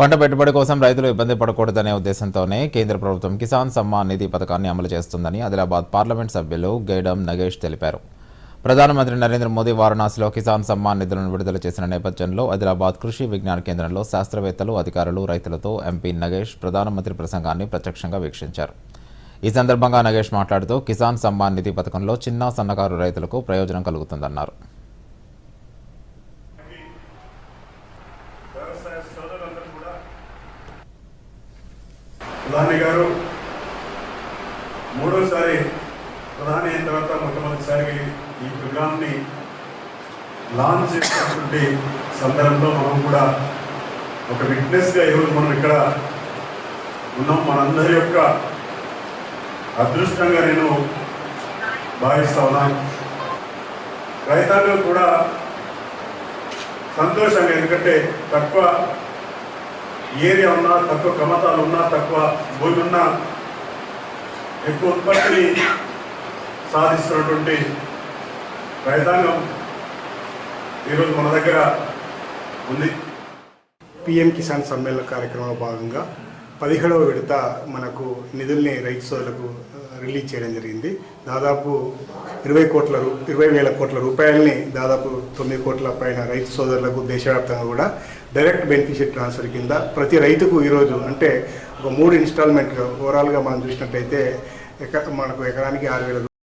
పంట పెట్టుబడి కోసం రైతులు ఇబ్బంది పడకూడదనే ఉద్దేశంతోనే కేంద్ర ప్రభుత్వం కిసాన్ సమ్మాన్ నిధి పథకాన్ని అమలు చేస్తుందని ఆదిలాబాద్ పార్లమెంట్ సభ్యులు గైడం నగేష్ తెలిపారు. ప్రధానమంత్రి నరేంద్ర మోదీ వారణాసిలో కిసాన్ సమ్మాన్ నిధులను విడుదల చేసిన నేపథ్యంలో ఆదిలాబాద్ కృషి విజ్ఞాన కేంద్రంలో శాస్త్రవేత్తలు అధికారులు రైతులతో ఎంపీ నగేష్ ప్రధానమంత్రి ప్రసంగాన్ని ప్రత్యక్షంగా వీక్షించారు. ఈ సందర్భంగా నగేష్ మాట్లాడుతూ కిసాన్ సమ్మాన్ నిధి పథకంలో చిన్న సన్నకారు రైతులకు ప్రయోజనం కలుగుతుందన్నారు. వ్యవసాయ సోదరులందరూ ప్రధాని గారు మూడోసారి ప్రధాని అయిన తర్వాత మొట్టమొదటిసారి ఈ ప్రోగ్రామ్ని లాంచ్ చేసినటువంటి సందర్భంలో మనం కూడా ఒక విట్నెస్గా ఈరోజు మనం ఇక్కడ ఉన్నాం. మనందరి యొక్క అదృష్టంగా నేను భావిస్తా ఉన్నాను రైతాంగం కూడా సంతోషంగా ఎందుకంటే తక్కువ ఏరియా ఉన్నా తక్కువ కమతాలు ఉన్నా తక్కువ భూమి ఉన్నా ఎక్కువ ఉత్పత్తిని సాధిస్తున్నటువంటి రైతాంగం ఈరోజు మన దగ్గర ఉంది. పిఎం కిసాన్ సమ్మేళన కార్యక్రమంలో భాగంగా పదిహేడవ విడత మనకు నిధుల్ని రైతు సోదరులకు రిలీజ్ చేయడం జరిగింది. దాదాపు ఇరవై కోట్ల రూ ఇరవై వేల కోట్ల రూపాయలని దాదాపు తొమ్మిది కోట్ల పైన రైతు సోదరులకు దేశవ్యాప్తంగా కూడా డైరెక్ట్ బెనిఫిషియర్ ట్రాన్స్ఫర్ కింద ప్రతి రైతుకు ఈరోజు అంటే ఒక మూడు ఇన్స్టాల్మెంట్గా ఓవరాల్గా మనం చూసినట్లయితే ఎక మనకు ఎకరానికి ఆరు వేల